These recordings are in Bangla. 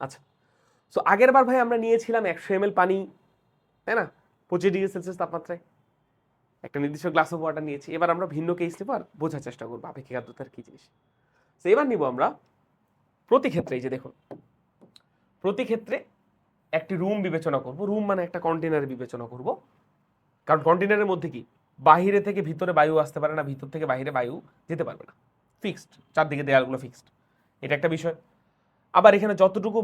আচ্ছা। সো আগের বার ভাই আমরা নিয়েছিলাম একশো এম পানি, তাই না? পঁচিশ ডিগ্রি সেলসিয়াস তাপমাত্রায়। একটা নির্দিষ্ট গ্লাস অফ ওয়াটার নিয়েছি। এবার আমরা ভিন্ন কেস নেব আর বোঝার চেষ্টা করব আপেক্ষিক আর্দ্রতার কী জিনিস। তো এবার নিব আমরা প্রতি ক্ষেত্রে, এই যে দেখুন। প্রতি ক্ষেত্রে একটি রুম বিবেচনা করব। রুম মানে একটা কন্টেনার বিবেচনা করব। কারণ কন্টেনারের মধ্যে কি? বাহিরে থেকে ভিতরে বায়ু আসতে পারে না, ভিতর থেকে বাইরে বায়ু যেতে পারবে না। ফিক্সড চারদিকে দেয়ালগুলো ফিক্সড এটা একটা বিষয়। আবার এখানে যতটুকু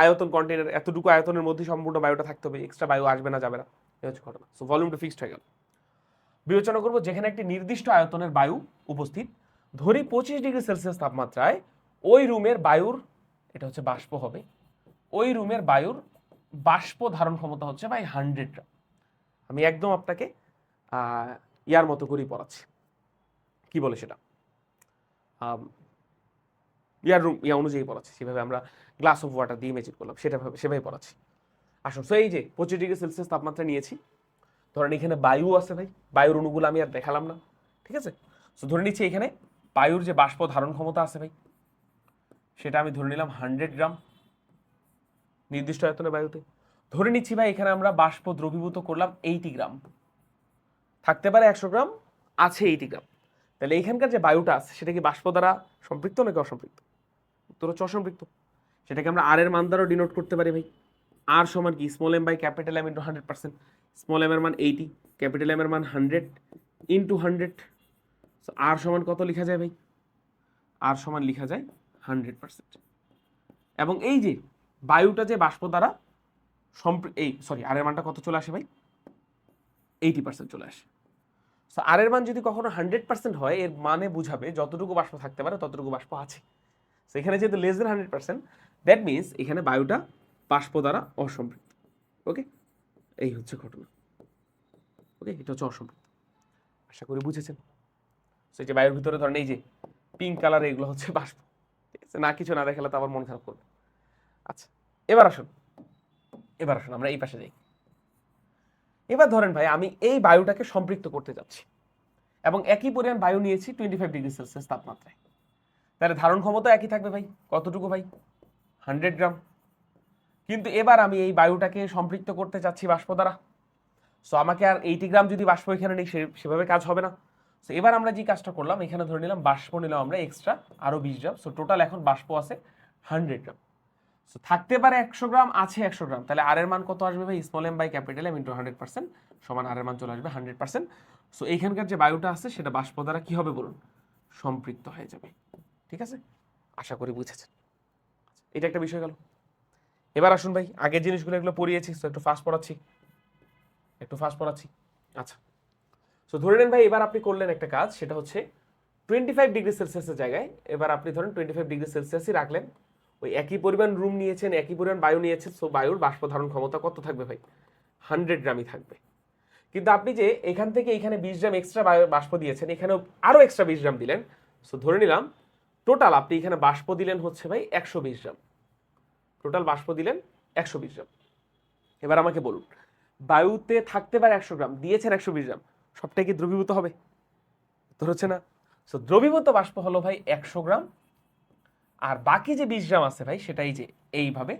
আয়তন কন্টেনার এতটুকু আয়তনের মধ্যে সম্পূর্ণ বায়ুটা থাকতে হবে এক্সট্রা বায়ু আসবে না, যাবে না। এই হচ্ছে ঘটনা। সো ভলিউমটা ফিক্সড হয়ে গেল। বিবেচনা করব যেখানে একটি নির্দিষ্ট আয়তনের বায়ু উপস্থিত। ধরি পঁচিশ ডিগ্রি সেলসিয়াস তাপমাত্রায় ওই রুমের বায়ুর, এটা হচ্ছে বাষ্প হবে, ওই রুমের বায়ুর বাষ্প ধারণ ক্ষমতা হচ্ছে ভাই হান্ড্রেড আমি একদম আপনাকে ইয়ার মতো করেই পড়াচ্ছি। কি বলে সেটা? ইয়ার রুম ইয়া অনুযায়ী পড়াচ্ছি। সেভাবে আমরা গ্লাস অফ ওয়াটার দিয়ে মেজিট করলাম। সেটা ভাবে- সেভাবে পড়াচ্ছি। আসুন সো এই যে পঁচিশ ডিগ্রি সেলসিয়াস তাপমাত্রা নিয়েছি। ধরেন এখানে বায়ু আছে ভাই। বায়ুর অণুগুলো আমি আর দেখালাম না। ঠিক আছে? সো ধরে নিচ্ছি এখানে বায়ুর যে বাষ্প ধারণ ক্ষমতা আছে ভাই, সেটা আমি ধরে নিলাম হান্ড্রেড গ্রাম নির্দিষ্ট আয়তনে বায়ুতে। ধরে নিচ্ছি ভাই, এখানে আমরা বাষ্প দ্রবীভূত করলাম এইটি গ্রাম থাকতে পারে একশো গ্রাম আছে এইটি গ্রাম তাহলে এখানকার যে বায়ুটা আছে, সেটা কি বাষ্প দ্বারা সম্পৃক্ত নাকি অসম্পৃক্ত? উত্তর হচ্ছে অসম্পৃক্ত। সেটাকে আমরা আর এর মান দ্বারাও ডিনোট করতে পারি ভাই। আর সমান কি? Small M by capital M into hundred percent small M এর মান এইটি ক্যাপিটাল এম এর মান হান্ড্রেড ইন্টু হান্ড্রেড আর সমান কত লেখা যায় ভাই? আর সমান লেখা যায় হান্ড্রেড পার্সেন্ট এবং এই যে বায়ুটা যে বাষ্প দ্বারা সম্পৃ- এই সরি আর এর মানটা কত চলে আসে ভাই? এইটি পার্সেন্ট চলে আসে। সো আর এর মান যদি কখনো হান্ড্রেড পার্সেন্ট হয়, এর মানে বুঝাবে যতটুকু বাষ্প থাকতে পারে ততটুকু বাষ্প আছে। সো এখানে যেহেতু less than hundred percent that means এখানে বায়ুটা বাষ্প দ্বারা অসম্পৃক্ত। ওকে এই হচ্ছে ঘটনা। ওকে এটা হচ্ছে অসম্পৃক্ত। আশা করি বুঝেছেন। সো যে বায়ুর ভিতরে ধরেন এই যে পিঙ্ক কালার এগুলো হচ্ছে বাষ্প। ঠিক আছে? না কিছু না দেখালে তো আবার মন খারাপ করবে। আচ্ছা এবার আসুন। এবার আসুন, আমরা এই পাশে যাই। এবার ধরেন ভাই, আমি এই বায়ুটাকে সম্পৃক্ত করতে যাচ্ছি। এবং একই পরিমাণ বায়ু নিয়েছি টোয়েন্টি ফাইভ ডিগ্রি সেলসিয়াস তাপমাত্রায়। তাহলে ধারণ ক্ষমতা একই থাকবে ভাই। কতটুকু ভাই? হান্ড্রেড গ্রাম কিন্তু এবার আমি এই বায়ুটাকে সম্পৃক্ত করতে চাচ্ছি বাষ্প দ্বারা সো আমাকে আর এইটি গ্রাম যদি বাষ্প এখানে নেই সেভাবে কাজ হবে না। সো এবার আমরা যে কাজটা করলাম, এখানে ধরে নিলাম বাষ্প নিলাম আমরা এক্সট্রা আরও বিশ গ্রাম সো টোটাল এখন বাষ্প আছে হান্ড্রেড গ্রাম সো থাকতে পারে একশো গ্রাম আছে একশো গ্রাম তাহলে আর এর মান কত আসবে ভাই? Small M by capital M into hundred percent সমান আর এর মান চলে আসবে হান্ড্রেড পার্সেন্ট সো এইখানকার যে বায়ুটা আছে, সেটা বাষ্প দ্বারা কি হবে বলুন? সম্পৃক্ত হয়ে যাবে। ঠিক আছে? আশা করি বুঝেছেন। এটা একটা বিষয় গেল। এবার আসুন ভাই, আগের জিনিসগুলো এগুলো পড়িয়েছি তো একটু ফাস্ট পড়াচ্ছি। একটু ফাস্ট পড়াচ্ছি। আচ্ছা। সো ধরে নেন ভাই, এবার আপনি করলেন একটা কাজ, সেটা হচ্ছে টোয়েন্টি ফাইভ ডিগ্রি সেলসিয়াসের জায়গায়, এবার আপনি ধরেন টোয়েন্টি ফাইভ ডিগ্রি সেলসিয়াসই রাখলেন। ওই একই পরিমাণ রুম নিয়েছেন, একই পরিমাণ বায়ু নিয়েছেন সো বায়ুর বাষ্প ধারণ ক্ষমতা কত থাকবে ভাই? হান্ড্রেড গ্রামই থাকবে। কিন্তু আপনি যে এখান থেকে এখানে বিশ গ্রাম এক্সট্রা বাষ্প দিয়েছেন, এখানেও আরও এক্সট্রা বিশ গ্রাম দিলেন। সো ধরে নিলাম টোটাল আপনি এখানে বাষ্প দিলেন হচ্ছে ভাই একশো বিশ গ্রাম। টোটাল বাষ্প দিলেন একশো বিশ গ্রাম। এবার আমাকে বলুন, বায়ুতে থাকতে পারে একশো গ্রাম, দিয়েছেন একশো বিশ গ্রাম, সবটাই কি দ্রবীভূত হবে? উত্তর হচ্ছে না। সো দ্রবীভূত বাষ্প হলো ভাই একশো গ্রাম, আর বাকি যে বিশ গ্রাম আছে ভাই সেটাই যে এইভাবে।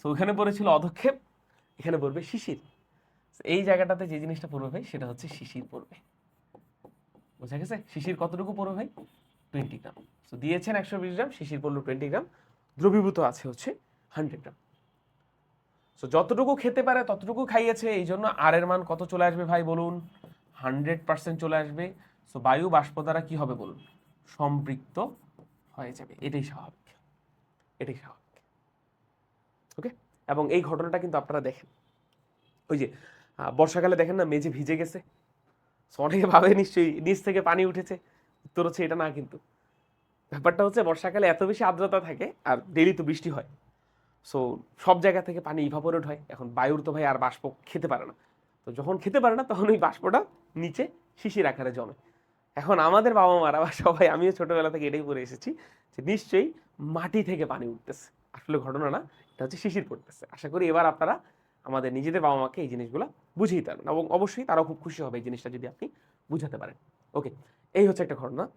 সো ওখানে পড়েছিল অধক্ষেপ, এখানে পড়বে শিশির। এই জায়গাটাতে যে জিনিসটা পড়বে ভাই সেটা হচ্ছে শিশির পড়বে। বোঝা গেছে? শিশির কতটুকু পড়বে ভাই? টোয়েন্টি গ্রাম সো দিয়েছেন একশো বিশ গ্রাম, শিশির পড়ল টোয়েন্টি গ্রাম দ্রবীভূত আছে হচ্ছে হান্ড্রেড গ্রাম সো যতটুকু খেতে পারে ততটুকু খাইয়েছে, এই জন্য আর এর মান কত চলে আসবে ভাই বলুন? হান্ড্রেড পার্সেন্ট চলে আসবে। সো বায়ু বাষ্প দ্বারা কি হবে বলুন? সম্পৃক্ত হয়ে যাবে। এটাই স্বাভাবিক। এটাই স্বাভাবিক। ওকে এবং এই ঘটনাটা কিন্তু আপনারা দেখেন। ওই যে বর্ষাকালে দেখেন না মেঝে ভিজে গেছে? সো অনেকে ভাবে নিশ্চয়ই নিচ থেকে পানি উঠেছে। উত্তর হচ্ছে এটা না কিন্তু। ব্যাপারটা হচ্ছে বর্ষাকালে এত বেশি আর্দ্রতা থাকে আর ডেলি তো বৃষ্টি হয়। সো সব জায়গা থেকে পানি ইভাপোরেট হয়। এখন বায়ুর তো ভাই আর বাষ্প খেতে পারে না। তো যখন খেতে পারে না, তখন ওই বাষ্পটা নিচে শিশির আকারে জমে। এখন আমাদের বাবা মারা বা সবাই, আমিও ছোটবেলা থেকে এটাই পড়ে এসেছি যে নিশ্চয়ই মাটি থেকে পানি উঠতেছে। আসলে ঘটনা না, এটা হচ্ছে শিশির পড়তেছে। আশা করি এবার আপনারা আমাদের নিজেদের বাবা মাকে এই জিনিসগুলো বুঝিয়ে পারবেন। এবং অবশ্যই তারাও খুব খুশি হবে এই জিনিসটা যদি আপনি বুঝাতে পারেন। ওকে এই হচ্ছে একটা ঘটনা।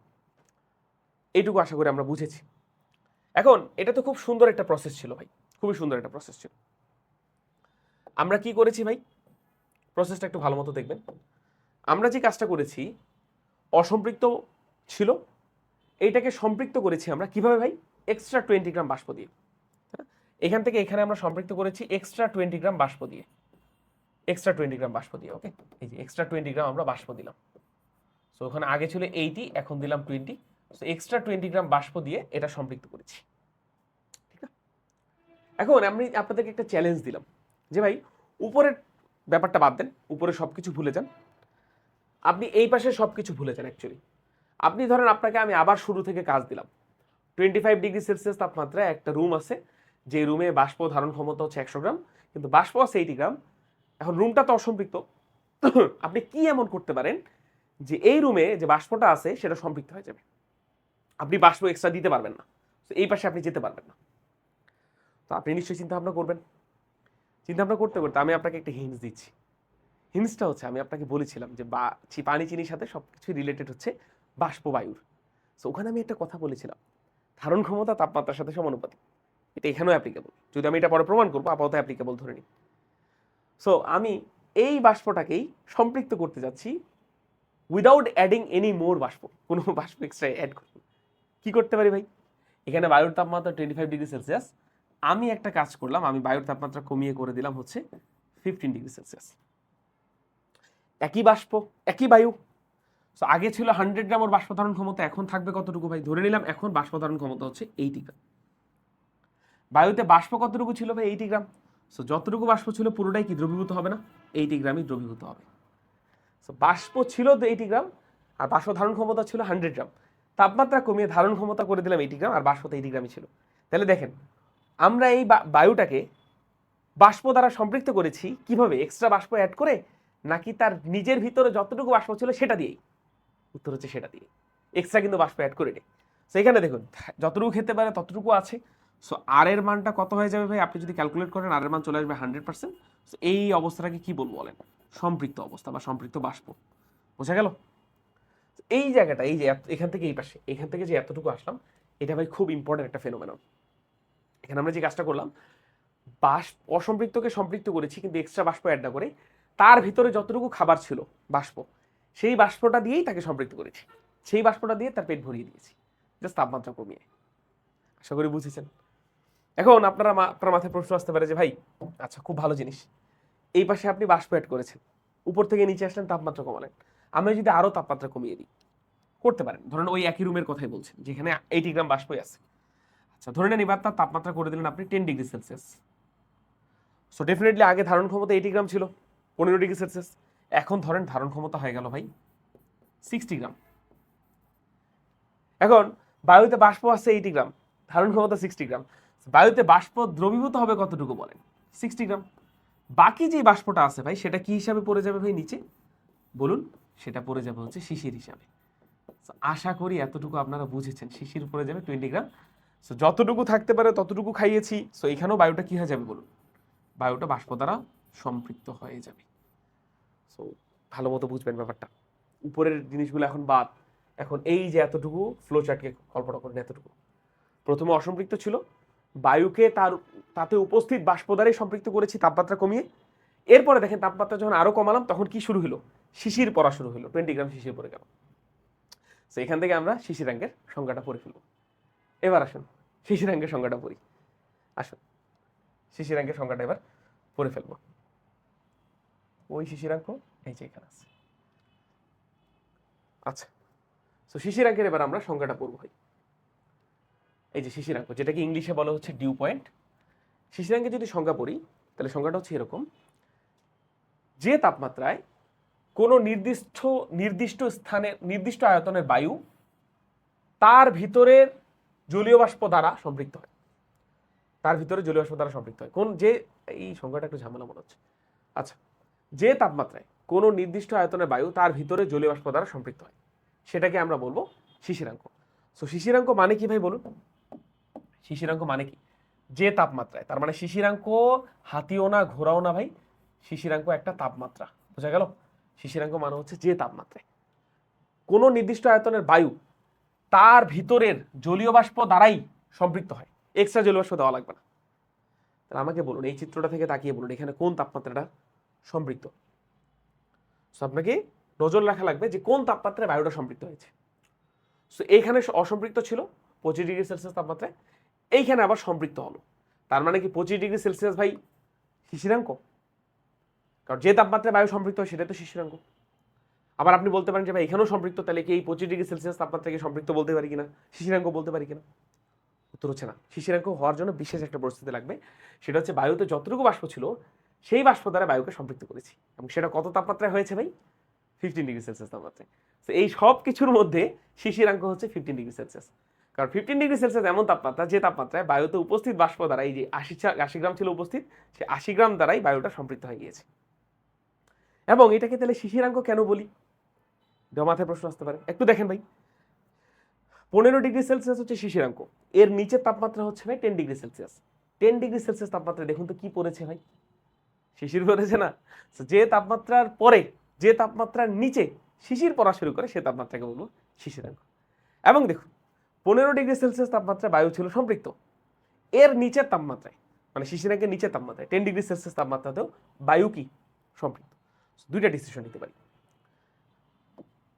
এইটুকু আশা করি আমরা বুঝেছি। এখন, এটা তো খুব সুন্দর একটা প্রসেস ছিল ভাই। খুবই সুন্দর একটা প্রসেস ছিল। আমরা কি করেছি ভাই? প্রসেসটা একটু ভালো মতো দেখবেন। আমরা যে কাজটা করেছি, অসম্পৃক্ত ছিল। এইটাকে সম্পৃক্ত করেছি আমরা কীভাবে ভাই? এক্সট্রা টোয়েন্টি গ্রাম বাষ্প দিয়ে। হ্যাঁ? এখান থেকে এখানে আমরা সম্পৃক্ত করেছি এক্সট্রা টোয়েন্টি গ্রাম বাষ্প দিয়ে। এক্সট্রা টোয়েন্টি গ্রাম বাষ্প দিয়ে ওকে এই যে এক্সট্রা টোয়েন্টি গ্রাম আমরা বাষ্প দিলাম। সো ওখানে আগে ছিল এইটি এখন দিলাম twenty so extra twenty gram বাষ্প দিয়ে এটা সম্পৃক্ত করেছি। ঠিক আছে? এখন আমি আপনাদেরকে একটা চ্যালেঞ্জ দিলাম। যে ভাই, উপরের ব্যাপারটা বাদ দেন, উপরে সব কিছু ভুলে যান। আপনি এই পাশে সব কিছু ভুলে যান অ্যাকচুয়ালি আপনি ধরেন আপনাকে আমি আবার শুরু থেকে কাজ দিলাম। টোয়েন্টি ফাইভ ডিগ্রি সেলসিয়াস তাপমাত্রায় একটা রুম আছে, যে রুমে বাষ্প ধারণ ক্ষমতা হচ্ছে একশো গ্রাম, কিন্তু বাষ্প আছে এইটি গ্রাম। এখন রুমটা তো অসম্পৃক্ত। আপনি কি এমন করতে পারেন? যে এই রুমে যে বাষ্পটা আছে, সেটা সম্পৃক্ত হয়ে যাবে। আপনি বাষ্প এক্সট্রা দিতে পারবেন না। তো এই পাশে আপনি যেতে পারবেন না। তো আপনি নিশ্চয়ই চিন্তা ভাবনা করবেন। চিন্তা ভাবনা করতে করতে আমি আপনাকে একটা হিন্স দিচ্ছি। হিন্সটা হচ্ছে, আমি আপনাকে বলেছিলাম যে বা পানি, চিনির সাথে সব কিছু রিলেটেড হচ্ছে বাষ্প বায়ুর। সো ওখানে আমি একটা কথা বলেছিলাম। ধারণ ক্ষমতা, তাপমাত্রার সাথে সমানুপাতিক। এটা এখানেও অ্যাপ্লিকেবল যদি আমি এটা পরে প্রমাণ করব, আপাতত অ্যাপ্লিকেবল ধরে নিই। সো আমি এই বাষ্পটাকেই সম্পৃক্ত করতে যাচ্ছি উইদাউট অ্যাডিং এনি মোর বাষ্প, কোনো বাষ্প এক্সট্রা অ্যাড করব। না। কি করতে পারি ভাই? এখানে বায়ুর তাপমাত্রা টোয়েন্টি ফাইভ ডিগ্রি সেলসিয়াস আমি একটা কাজ করলাম, আমি বায়ুর তাপমাত্রা কমিয়ে করে দিলাম হচ্ছে ফিফটিন ডিগ্রি সেলসিয়াস একই বাষ্প, একই বায়ু। সো আগে ছিল হান্ড্রেড গ্রাম ওর বাষ্প ধারণ ক্ষমতা, এখন থাকবে কতটুকু ভাই? ধরে নিলাম, এখন বাষ্প ধারণ ক্ষমতা হচ্ছে এইটি গ্রাম বায়ুতে বাষ্প কতটুকু ছিল ভাই? এইটি গ্রাম সো যতটুকু বাষ্প ছিল পুরোটাই কি দ্রবীভূত হবে না? এইটি গ্রামই দ্রবীভূত হবে। সো বাষ্প ছিল তো এইটি গ্রাম আর বাষ্প ধারণ ক্ষমতা ছিল হান্ড্রেড গ্রাম তাপমাত্রা কমিয়ে ধারণ ক্ষমতা করে দিলাম এইটি গ্রাম আর বাষ্প তো এইটি গ্রামই ছিল। তাহলে দেখেন, আমরা এই বায়ুটাকে বাষ্প দ্বারা সম্পৃক্ত করেছি কীভাবে? এক্সট্রা বাষ্প অ্যাড করে, নাকি তার নিজের ভিতরে যতটুকু বাষ্প ছিল সেটা দিয়েই? উত্তর হচ্ছে সেটা দিয়ে এক্সট্রা কিন্তু বাষ্প অ্যাড করে নেই সো এখানে দেখুন, যতটুকু খেতে পারে ততটুকু আছে। সো আর এর মানটা কত হয়ে যাবে ভাই? আপনি যদি ক্যালকুলেট করেন আর এর মান চলে আসবে হান্ড্রেড পার্সেন্ট সো এই অবস্থাটাকে কি বলব বলেন? সম্পৃক্ত অবস্থা বা সম্পৃক্ত বাষ্প। বোঝা গেল? এই জায়গাটা, এই যে এখান থেকে এই পাশে, এখান থেকে যে এতটুকু আসলাম, এটা ভাই খুব ইম্পর্টেন্ট একটা ফেনোমেনন এখানে আমরা যে কাজটা করলাম, বাষ্প, অসম্পৃক্তকে সম্পৃক্ত করেছি, কিন্তু এক্সট্রা বাষ্প অ্যাড না করে, তার ভিতরে যতটুকু খাবার ছিল, বাষ্প, সেই বাষ্পটা দিয়েই তাকে সম্পৃক্ত করেছি। সেই বাষ্পটা দিয়ে তার পেট ভরিয়ে দিয়েছি জাস্ট তাপমাত্রা কমিয়ে। আশা করি বুঝেছেন। এখন আপনারা আপনার মাথায় প্রশ্ন আসতে পারে যে, ভাই আচ্ছা খুব ভালো জিনিস। এই পাশে আপনি বাষ্প অ্যাড করেছেন। উপর থেকে নিচে আসলেন, তাপমাত্রা কমালেন। আমি যদি আরও তাপমাত্রা কমিয়ে দিই, করতে পারেন। ধরেন ওই একই রুমের কথাই বলছেন, যেখানে এইটি গ্রাম বাষ্পই আছে। আচ্ছা ধরে নেন এবার তার তাপমাত্রা করে দিলেন আপনি ten degree celsius so definitely আগে ধারণ ক্ষমতা এইটি গ্রাম ছিল, পনেরো ডিগ্রি সেলসিয়াস এখন ধরেন ধারণ ক্ষমতা হয়ে গেল ভাই সিক্সটি গ্রাম এখন বায়ুতে বাষ্প আছে এইটি গ্রাম ধারণ ক্ষমতা সিক্সটি গ্রাম বায়ুতে বাষ্প দ্রবীভূত হবে কতটুকু বলেন? সিক্সটি গ্রাম বাকি যে বাষ্পটা আছে ভাই, সেটা কি হিসাবে পড়ে যাবে ভাই নিচে? বলুন, সেটা পড়ে যাবে হচ্ছে শিশির হিসাবে। আশা করি এতটুকু আপনারা বুঝেছেন, শিশির পড়ে যাবে টোয়েন্টি গ্রাম সো যতটুকু থাকতে পারে ততটুকু খাইয়েছি। সো এখানেও বায়ুটা কী হয়ে যাবে বলুন? বায়ুটা বাষ্প দ্বারা সম্পৃক্ত হয়ে যাবে। সো ভালো মতো বুঝবেন ব্যাপারটা। উপরের জিনিসগুলো এখন বাদ। এখন এই যে এতটুকু ফ্লো চার্টকে কল্পনা করেন এতটুকু। প্রথমে অসম্পৃক্ত ছিল। বায়ুকে তার, তাতে উপস্থিত বাষ্প দ্বারাই সম্পৃক্ত করেছি তাপমাত্রা কমিয়ে। এরপরে দেখেন তাপমাত্রা যখন আরও কমালাম, তখন কি শুরু হলো? শিশির পড়া শুরু হলো। টোয়েন্টি গ্রাম শিশির পড়ে গেল। তো এখান থেকে আমরা শিশিরাঙ্গের সংজ্ঞাটা পড়ে ফেলব। এবার আসুন, শিশিরাঙ্গের সংজ্ঞাটা পড়ি। আসুন, শিশিরাঙ্গের সংজ্ঞাটা এবার পড়ে ফেলব। ওই শিশিরাঙ্ক এই যে এখানে আছে। আচ্ছা তো শিশিরাঙ্কের এবার আমরা সংজ্ঞাটা পড়ব ভাই। এই যে শিশিরাঙ্ক, যেটাকে ইংলিশে বলা হচ্ছে ডিউ পয়েন্ট শিশিরাঙ্কে যদি সংজ্ঞা পড়ি, তাহলে সংজ্ঞাটা হচ্ছে এরকম। যে তাপমাত্রায় কোনো নির্দিষ্ট নির্দিষ্ট স্থানে, নির্দিষ্ট আয়তনের বায়ু তার ভিতরের জলীয় বাষ্প দ্বারা সম্পৃক্ত হয়। তার ভিতরে জলীয় বাষ্প দ্বারা সম্পৃক্ত হয়। কোন, যে, এই সংখ্যাটা একটু ঝামেলা মনে হচ্ছে। আচ্ছা যে তাপমাত্রায় কোনো নির্দিষ্ট আয়তনের বায়ু তার ভিতরে জলীয় বাষ্প দ্বারা সম্পৃক্ত হয়, সেটাকে আমরা বলব শিশিরাঙ্ক। সো শিশিরাঙ্ক মানে কি ভাই বলুন? শিশিরাঙ্ক মানে কি? যে তাপমাত্রায়, তার মানে শিশিরাঙ্ক হাতিও না ঘোরাও না ভাই, শিশিরাঙ্ক একটা তাপমাত্রা, বোঝা গেল? শিশিরাঙ্ক মানে হচ্ছে যে তাপমাত্রায়। কোনো নির্দিষ্ট আয়তনের বায়ু তার ভিতরের জলীয় বাষ্প দ্বারাই সম্পৃক্ত হয়। এক্সট্রা জলীয়বাষ্প দেওয়া লাগবে না। তাহলে আমাকে বলুন, এই চিত্রটা থেকে তাকিয়ে বলুন, এখানে কোন তাপমাত্রাটা সম্পৃক্ত? সো আপনাকে নজর রাখা লাগবে যে কোন তাপমাত্রায় বায়ুটা সম্পৃক্ত হয়েছে। সো এইখানে অসম্পৃক্ত ছিল, পঁচিশ ডিগ্রি সেলসিয়াস তাপমাত্রায় এইখানে আবার সম্পৃক্ত হলো। তার মানে কি পঁচিশ ডিগ্রি সেলসিয়াস ভাই শিশিরাঙ্ক? কারণ যে তাপমাত্রায় বায়ু সম্পৃক্ত হয় সেটাই তো শিশিরাঙ্ক। আবার আপনি বলতে পারেন যে ভাই এখানেও সম্পৃক্ত, তাহলে কি এই পঁচিশ ডিগ্রি সেলসিয়াস তাপমাত্রাকে সম্পৃক্ত বলতে পারি কিনা? শিশিরাঙ্ক বলতে পারি কিনা? উত্তর হচ্ছে না। শিশিরাঙ্ক হওয়ার জন্য বিশেষ একটা পরিস্থিতি লাগবে। সেটা হচ্ছে বায়ুতে যতটুকু বাষ্প ছিল, সেই বাষ্প দ্বারা বায়ুকে সম্পৃক্ত করেছি। এবং সেটা কত তাপমাত্রায় হয়েছে ভাই? ফিফটিন ডিগ্রি সেলসিয়াস তাপমাত্রায়। তো এই সব কিছুর মধ্যে শিশিরাঙ্ক হচ্ছে ফিফটিন ডিগ্রি সেলসিয়াস। কারণ ফিফটিন ডিগ্রি সেলসিয়াস এমন তাপমাত্রা, যে তাপমাত্রায় বায়ুতে উপস্থিত বাষ্প দ্বারা, এই যে আশি আশি গ্রাম ছিল উপস্থিত, সে আশি গ্রাম দ্বারাই বায়ুটা সম্পৃক্ত হয়ে গিয়েছে। এবং এটাকে তাহলে শিশিরাঙ্ক কেন বলি? এটা মাথায় প্রশ্ন আসতে পারে। একটু দেখেন ভাই। পনেরো ডিগ্রি সেলসিয়াস হচ্ছে শিশিরাঙ্ক এর নিচের তাপমাত্রা হচ্ছে ভাই ten degree celsius ten degree celsius তাপমাত্রা দেখুন তো কি পড়েছে ভাই। শিশির পড়েছে না? যে তাপমাত্রার পরে, যে তাপমাত্রার নিচে শিশির পড়া শুরু করে, সে তাপমাত্রাকে বলব শিশিরাঙ্ক এবং দেখুন পনেরো ডিগ্রি সেলসিয়াস তাপমাত্রায় বায়ু ছিল সম্পৃক্ত। এর নিচের তাপমাত্রায় মানে শিশিরাঙ্কের নিচের তাপমাত্রায় টেন ডিগ্রি সেলসিয়াস তাপমাত্রাতেও বায়ু কি সম্পৃক্ত। দুইটা ডিসিশন নিতে পারি।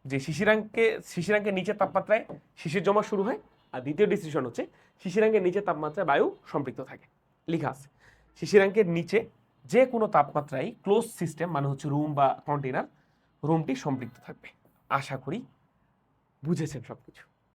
যে শিশিরাঙ্কে শিশিরাঙ্কের নিচের তাপমাত্রায় শিশির জমা শুরু হয়, আর দ্বিতীয় ডিসিশন হচ্ছে শিশিরাঙ্কের নিচের তাপমাত্রায় বায়ু সম্পৃক্ত থাকে। লেখা আছে, শিশিরাঙ্কের নিচে যে কোনো তাপমাত্রায় ক্লোজ সিস্টেম মানে হচ্ছে রুম বা কন্টেনার রুমটি সম্পৃক্ত থাকবে। আশা করি বুঝেছেন সব কিছু